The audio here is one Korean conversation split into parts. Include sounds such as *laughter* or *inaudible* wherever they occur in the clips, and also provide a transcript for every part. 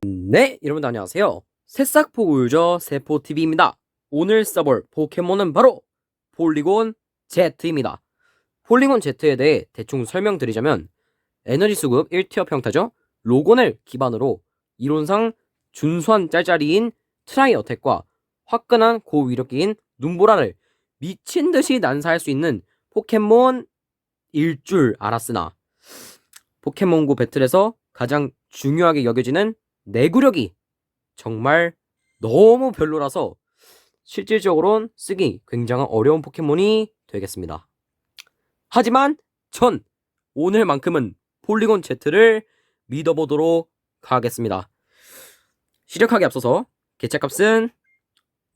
네, 여러분 안녕하세요. 새싹포 유저 세포TV입니다. 오늘 써볼 포켓몬은 바로 폴리곤 Z입니다. 폴리곤 Z에 대해 대충 설명드리자면 에너지 수급 1티어 평타죠. 로곤을 기반으로 이론상 준수한 짤짤이인 트라이 어택과 화끈한 고위력기인 눈보라를 미친 듯이 난사할 수 있는 포켓몬 일 줄 알았으나 포켓몬고 배틀에서 가장 중요하게 여겨지는 내구력이 정말 너무 별로라서 실질적으로는 쓰기 굉장히 어려운 포켓몬이 되겠습니다. 하지만 전 오늘만큼은 폴리곤 Z를 믿어보도록 하겠습니다. 시력하기 앞서서 개체값은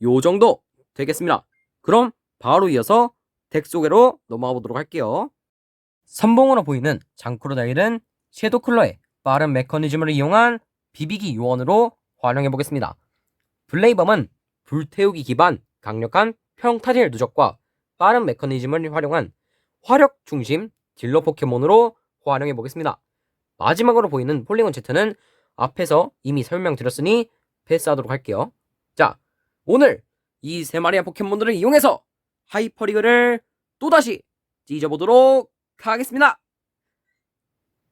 요 정도 되겠습니다. 그럼 바로 이어서 덱 소개로 넘어가 보도록 할게요. 선봉으로 보이는 장크로다일은 섀도클러의 빠른 메커니즘을 이용한 비비기 요원으로 활용해 보겠습니다. 블레이범은 불태우기 기반 강력한 평타질 누적과 빠른 메커니즘을 활용한 화력 중심 딜러 포켓몬으로 활용해 보겠습니다. 마지막으로 보이는 폴리곤 Z는 앞에서 이미 설명드렸으니 패스하도록 할게요. 자, 오늘 이 세 마리의 포켓몬들을 이용해서 하이퍼리그를 또다시 찢어보도록 하겠습니다.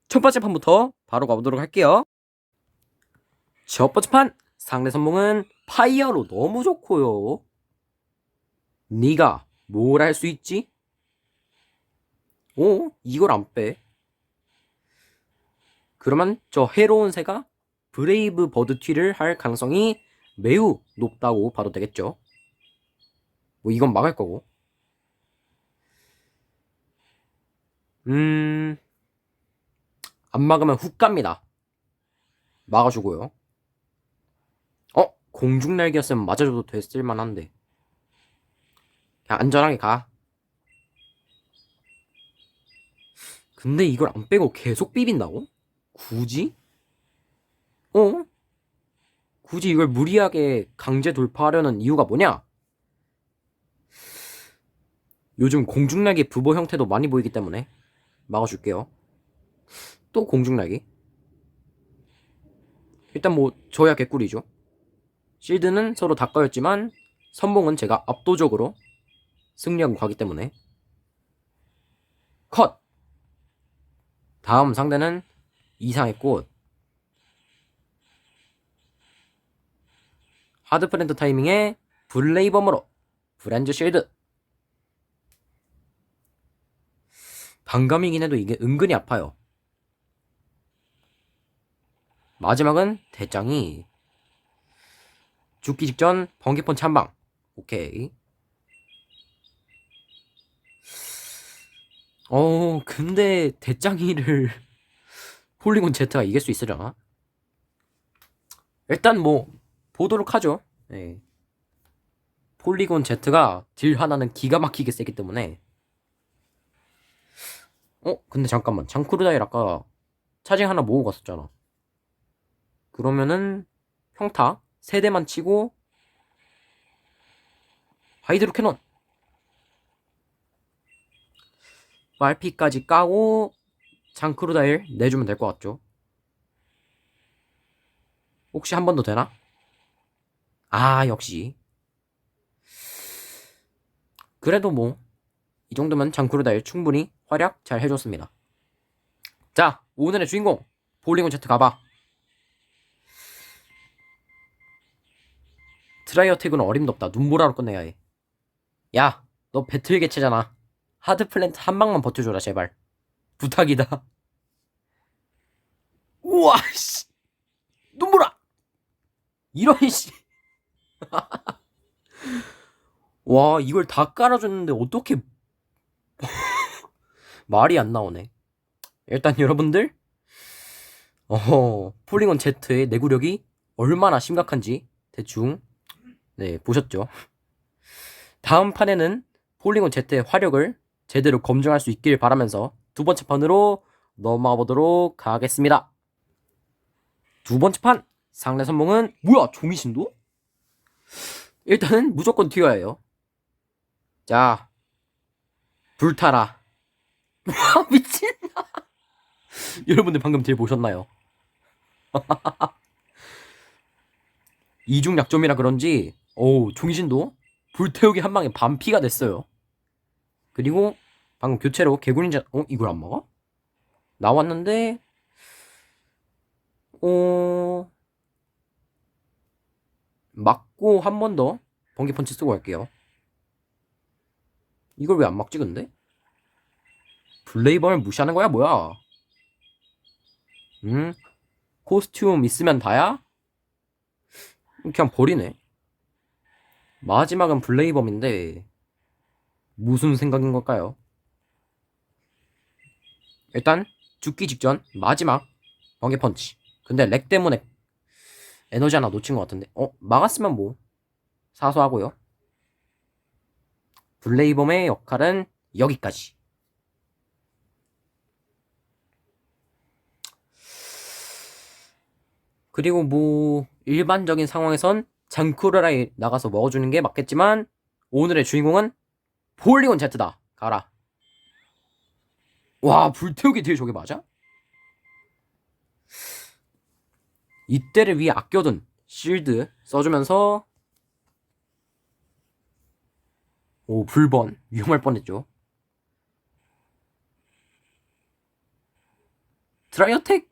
첫 번째 판부터 바로 가보도록 할게요. 첫 번째 판 상대 선봉은 파이어로 너무 좋고요. 네가 뭘 할 수 있지? 오, 이걸 안 빼. 그러면 저 해로운 새가 브레이브 버드 튀를 할 가능성이 매우 높다고 봐도 되겠죠. 뭐 이건 막을 거고. 음, 안 막으면 훅 갑니다. 막아주고요. 어? 공중날개였으면 맞아줘도 됐을 만 한데. 그냥 안전하게 가. 근데 이걸 안 빼고 계속 비빈다고? 굳이? 어? 굳이 이걸 무리하게 강제 돌파하려는 이유가 뭐냐? 요즘 공중날개 부보 형태도 많이 보이기 때문에 막아줄게요. 또 공중날개. 일단 뭐 저야 개꿀이죠. 실드는 서로 다 까였지만 선봉은 제가 압도적으로 승리하고 가기 때문에. 컷! 다음 상대는 이상의 꽃. 하드프렌드 타이밍에 블레이범으로 브랜즈 실드. 반감이긴 해도 이게 은근히 아파요. 마지막은 대장이 죽기 직전 번개펀 찬방. 오케이. 어 근데 대장이를 *laughs* 폴리곤 Z가 이길 수 있으려나? 일단 뭐 보도록 하죠. 네. 폴리곤 Z가 딜 하나는 기가 막히게 세기 때문에. 어 근데 잠깐만. 장크루다일 아까 차징 하나 모으고 갔었잖아. 그러면은 평타 세 대만 치고 하이드로 캐논 말피까지 까고 장크루다일 내주면 될 것 같죠? 혹시 한 번 더 되나? 아 역시 그래도 뭐 이 정도면 장크루다일 충분히 활약 잘 해줬습니다 자 오늘의 주인공 볼링온 제트 가봐 트라이어 태그는 어림도 없다. 눈보라로 끝내야 해. 야, 너 배틀 개체잖아. 하드 플랜트 한 방만 버텨줘라, 제발. 부탁이다. 우와, 씨. 눈보라! 이런, 씨. *laughs* 와, 이걸 다 깔아줬는데, 어떻게. *laughs* 말이 안 나오네. 일단 여러분들, 어, 폴링온 Z의 내구력이 얼마나 심각한지 대충 네, 보셨죠? 다음 판에는 폴링온 Z의 화력을 제대로 검증할 수 있길 바라면서 두 번째 판으로 넘어가 보도록 하겠습니다. 두 번째 판 상대 선봉은 뭐야 종이신도? 일단은 무조건 튀어야 해요. 자 불타라. *laughs* 와 미친. *laughs* 여러분들 방금 딜 보셨나요? *laughs* 이중 약점이라 그런지 어우 종신도 불태우기 한 방에 반피가 됐어요. 그리고 방금 교체로 개구린자 어 이걸 안 먹어? 나왔는데 어 맞고 한 번 더 번개 펀치 쓰고 갈게요. 이걸 왜 안 막지 근데? 블레이버를 무시하는 거야 뭐야? 음? 코스튬 있으면 다야? 그냥 버리네. 마지막은 블레이범인데 무슨 생각인 걸까요? 일단 죽기 직전 마지막 번개 펀치. 근데 렉 때문에 에너지 하나 놓친 것 같은데. 어 막았으면 뭐 사소하고요. 블레이범의 역할은 여기까지. 그리고 뭐 일반적인 상황에선 장쿠르라이 나가서 먹어주는 게 맞겠지만 오늘의 주인공은 폴리곤 제트다. 가라. 와 불태우기 뒤에 저게 맞아? 이때를 위해 아껴둔 실드 써주면서 오 불번 위험할 뻔했죠. 드라이어택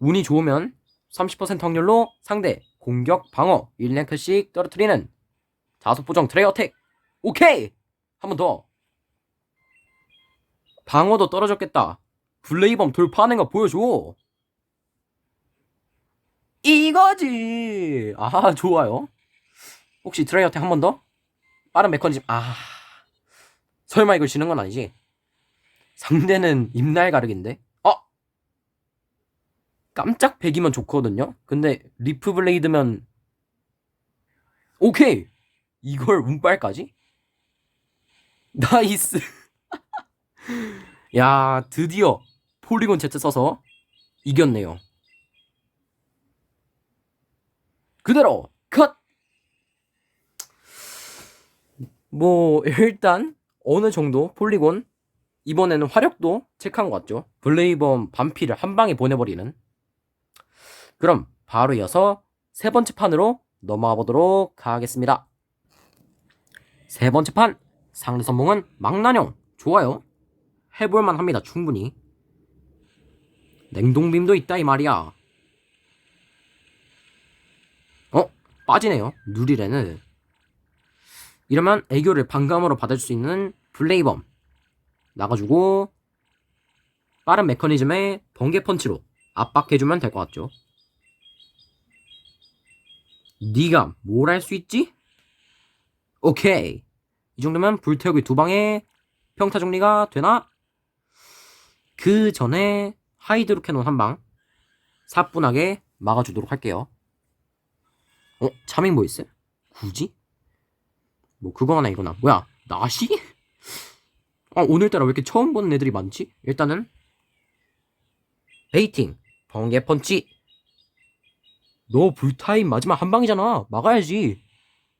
운이 좋으면 30% 확률로 상대 공격 방어 1랭크씩 떨어뜨리는 다섯 보정 드레이 어택. 오케이! 한 번 더. 방어도 떨어졌겠다. 블레이범 돌파하는 거 보여줘. 이거지! 아 좋아요. 혹시 드레이 어택 한 번 더? 빠른 메커니즘. 아 설마 이걸 지는 건 아니지? 상대는 입날 가르기인데? 어 깜짝 백이면 좋거든요. 근데 리프 블레이드면 오케이 이걸 운빨까지? *laughs* 나이스. *laughs* 야 드디어 폴리곤 Z 써서 이겼네요. 그대로 컷. 뭐 일단 어느 정도 폴리곤 이번에는 화력도 체크한 것 같죠. 블레이범 반피를 한 방에 보내버리는 그럼 바로 이어서 세 번째 판으로 넘어가 보도록 하겠습니다. 세 번째 판 상대 선봉은 망나뇽 좋아요. 해볼만 합니다 충분히. 냉동빔도 있다 이 말이야. 어 빠지네요 누리레는. 이러면 애교를 반감으로 받을 수 있는 블레이범 나가주고 빠른 메커니즘의 번개 펀치로 압박해주면 될 것 같죠. 네가 뭘 할 수 있지? 오케이. 이 정도면 불태우기 두 방에 평타 정리가 되나? 그 전에 하이드로 캐논 한 방 사뿐하게 막아주도록 할게요. 어? 차밍 보이스? 굳이? 뭐 그거나 이거나 뭐야 나시? 아 오늘따라 왜 이렇게 처음 보는 애들이 많지? 일단은 베이팅 번개 펀치 너 불타임 마지막 한 방이잖아. 막아야지.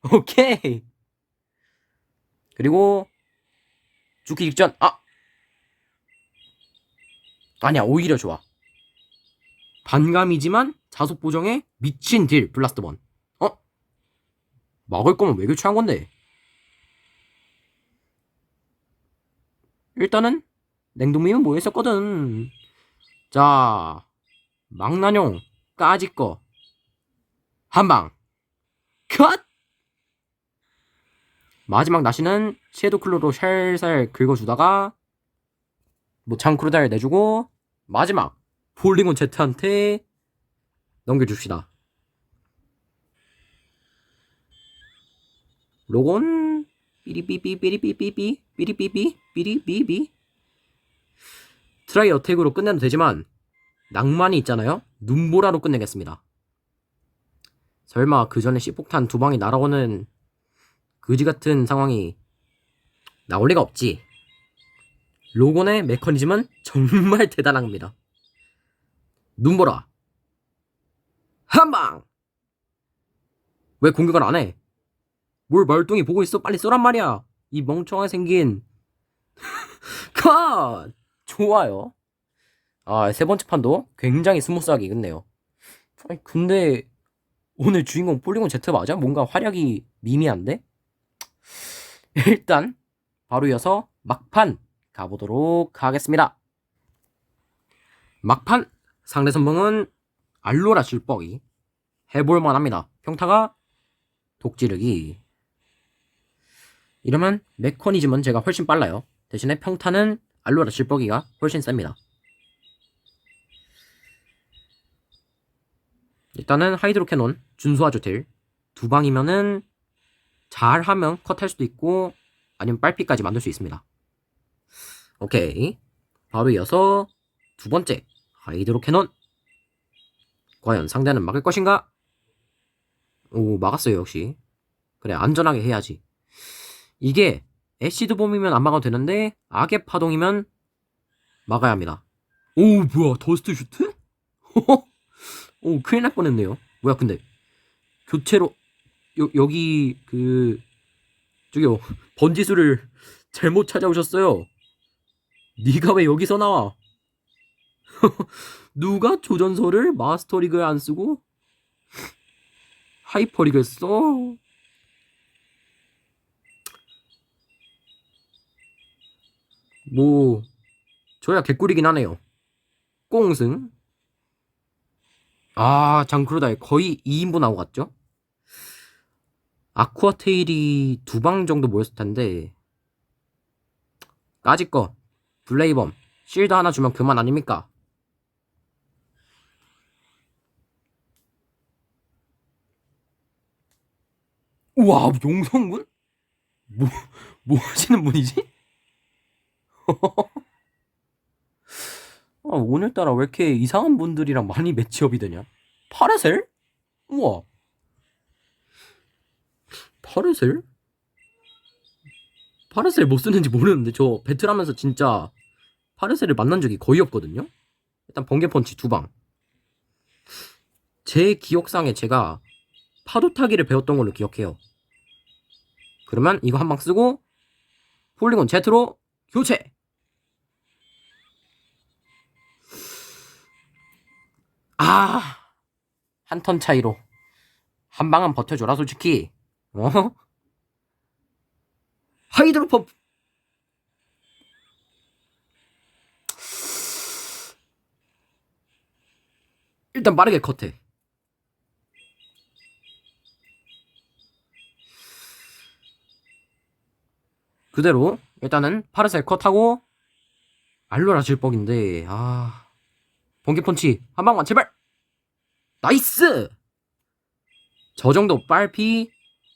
*laughs* 오케이. 그리고 죽기 직전 아 아니야 오히려 좋아. 반감이지만 자속 보정에 미친 딜 블라스트 번. 어? 막을 거면 왜 교체한 건데? 일단은 냉동빔은 뭐 했었거든. 자 망나뇽 까짓 거 한방 컷! 마지막 나시는 섀도 클로로 살살 긁어주다가 뭐 장크루다를 내주고 마지막 폴링온 제트한테 넘겨줍시다. 로곤 삐리삐삐 삐리삐삐삐 삐리삐삐 삐리삐삐 트라이 어택으로 끝내도 되지만 낭만이 있잖아요. 눈보라로 끝내겠습니다. 설마 그 전에 C폭탄 두 방이 날아오는 그지 같은 상황이 나올 리가 없지. 로곤의 메커니즘은 정말 *laughs* 대단합니다. 눈보라. 한방! 왜 공격을 안 해? 뭘 멀뚱히 보고 있어? 빨리 쏘란 말이야! 이 멍청하게 생긴. *laughs* 컷! 좋아요. 아, 세 번째 판도 굉장히 스무스하게 이겼네요. 근데 오늘 주인공 폴리곤 제트 맞아? 뭔가 활약이 미미한데? 일단 바로 이어서 막판 가보도록 하겠습니다. 막판 상대 선봉은 알로라 질뻑이 해볼만 합니다. 평타가 독지르기 이러면 메커니즘은 제가 훨씬 빨라요. 대신에 평타는 알로라 질뻑이가 훨씬 셉니다. 일단은 하이드로 캐논 준수하죠 딜. 두 방이면은 잘하면 컷할 수도 있고 아니면 빨피까지 만들 수 있습니다. 오케이. 바로 이어서 두 번째 하이드로 캐논. 과연 상대는 막을 것인가? 오 막았어요 역시. 그래 안전하게 해야지. 이게 애시드 봄이면 안 막아도 되는데 악의 파동이면 막아야 합니다. 오 뭐야 더스트 슈트? *laughs* 오 큰일 날 뻔했네요. 뭐야 근데 교체로 여, 여기 그 저기요 번지수를 잘못 찾아오셨어요. 네가 왜 여기서 나와? *laughs* 누가 조전서를 마스터리그에 안 쓰고 하이퍼리그에 써? 뭐 저야 개꿀이긴 하네요. 꽁승. 아 장크루다에 거의 2인분 하고 갔죠? 아쿠아 테일이 두 방 정도 모였을 텐데 까짓 거 블레이범 실드 하나 주면 그만 아닙니까? 우와 용성군? 뭐, 뭐 하시는 분이지? *laughs* 아, 오늘따라 왜 이렇게 이상한 분들이랑 많이 매치업이 되냐? 파르셀? 우와 파르셀? 파르셀 못 쓰는지 모르는데 저 배틀하면서 진짜 파르셀을 만난 적이 거의 없거든요. 일단 번개 펀치 두 방. 제 기억상에 제가 파도 타기를 배웠던 걸로 기억해요. 그러면 이거 한 방 쓰고 폴리곤 제트로 교체. 아, 한 턴 차이로 한 방은 버텨줘라 솔직히. 어? 하이드로 펌프. 일단 빠르게 컷해. 그대로 일단은 파르셀 컷하고 알로라 질뻑인데 아 번개 펀치 한 방만 제발 나이스 저 정도 빨피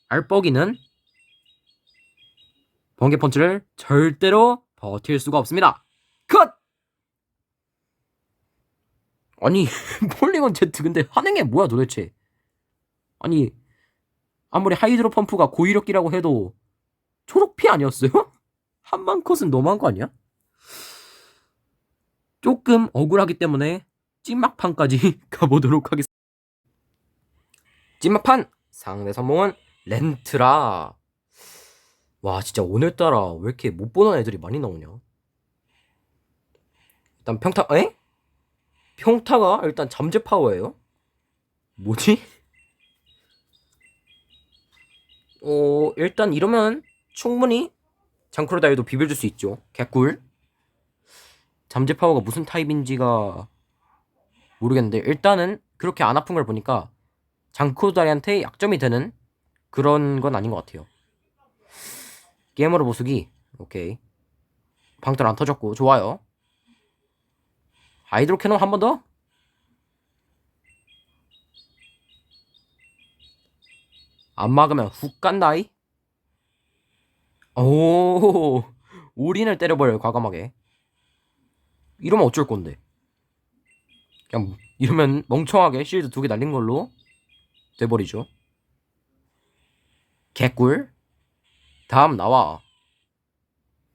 알뻑이는 번개 펀치를 절대로 버틸 수가 없습니다. 컷! 아니 *laughs* 폴리곤 제트 근데 하는 게 뭐야 도대체? 아니 아무리 하이드로 펌프가 고위력기라고 해도 초록피 아니었어요? *laughs* 한방 컷은 너무한 거 아니야? 조금 억울하기 때문에 찐막판까지 *laughs* 가보도록 하겠습니다. 찐막판 상대 선봉은 렌트라. 와 진짜 오늘따라 왜 이렇게 못 보는 애들이 많이 나오냐? 일단 평타 에? 평타가 일단 잠재 파워예요? 뭐지? 어 일단 이러면 충분히 장크로 다이도 비벼줄 수 있죠. 개꿀. 잠재 파워가 무슨 타입인지가 모르겠는데 일단은 그렇게 안 아픈 걸 보니까 장크로다이한테 약점이 되는 그런 건 아닌 것 같아요. 게임으로 보수기 오케이 방탄 안 터졌고 좋아요. 아이드로 캐논 한 번 더. 안 막으면 훅 간다이. 오, 올인을 때려버려요, 과감하게. 이러면 어쩔 건데. 그냥, 이러면 멍청하게 실드 두 개 날린 걸로 돼버리죠. 개꿀. 다음 나와.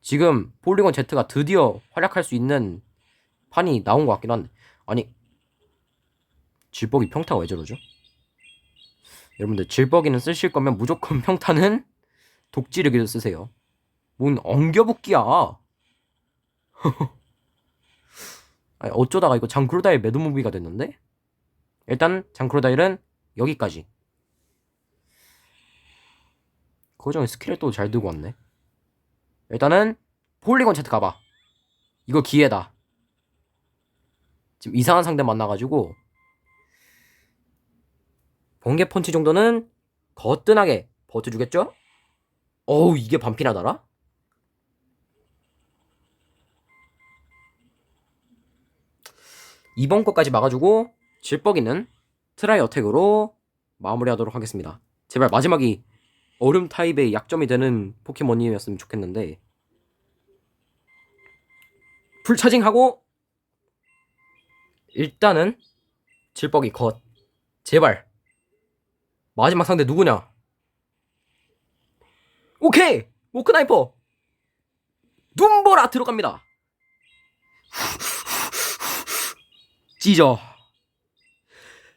지금 폴리곤 Z가 드디어 활약할 수 있는 판이 나온 것 같긴 한데. 아니, 질뻑이 평타가 왜 저러죠? 여러분들, 질뻑이는 쓰실 거면 무조건 *laughs* 평타는 독지르기를 쓰세요. 뭔 엉겨붙기야. *laughs* 어쩌다가 이거 장크루다의 매드무비가 됐는데? 일단 장크로다일은 여기까지. 그중에 스킬을 또 잘 들고 왔네. 일단은 폴리곤 제트 가봐. 이거 기회다. 지금 이상한 상대 만나가지고 번개 펀치 정도는 거뜬하게 버텨주겠죠? 어우 이게 반피나 달아? 이번 거까지 막아주고 질뻑이는 트라이 어택으로 마무리하도록 하겠습니다. 제발 마지막이 얼음 타입의 약점이 되는 포켓몬이었으면 좋겠는데. 풀 차징하고 일단은 질뻑이 컷. 제발. 마지막 상대 누구냐? 오케이! 모크나이퍼! 눈보라 들어갑니다. *laughs* 찢어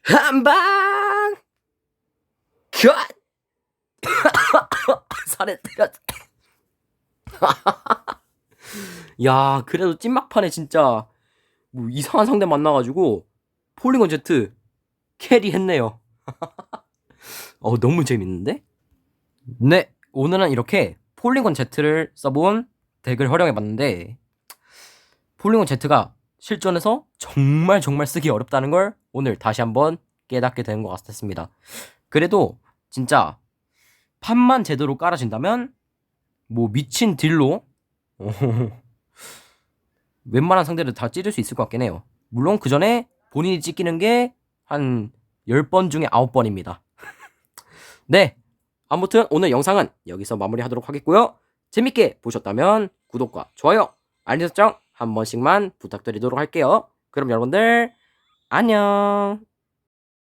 한방. 컷 *laughs* 살에 때렸 *laughs* 야 그래도 찐막판에 진짜 뭐 이상한 상대 만나가지고 폴리곤 제트 캐리 했네요. *laughs* 어 너무 재밌는데? 네 오늘은 이렇게 폴리곤 Z를 써본 덱을 활용해봤는데 폴리곤 Z가 실전에서 정말 정말 쓰기 어렵다는 걸 오늘 다시 한번 깨닫게 된 것 같습니다. 그래도 진짜 판만 제대로 깔아준다면 뭐 미친 딜로 웬만한 상대를 다 찌를 수 있을 것 같긴 해요. 물론 그 전에 본인이 찢기는 게 한 10번 중에 9번입니다. *laughs* 네. 아무튼 오늘 영상은 여기서 마무리하도록 하겠고요. 재밌게 보셨다면 구독과 좋아요, 알림 설정 한 번씩만 부탁드리도록 할게요. 그럼 여러분들 안녕.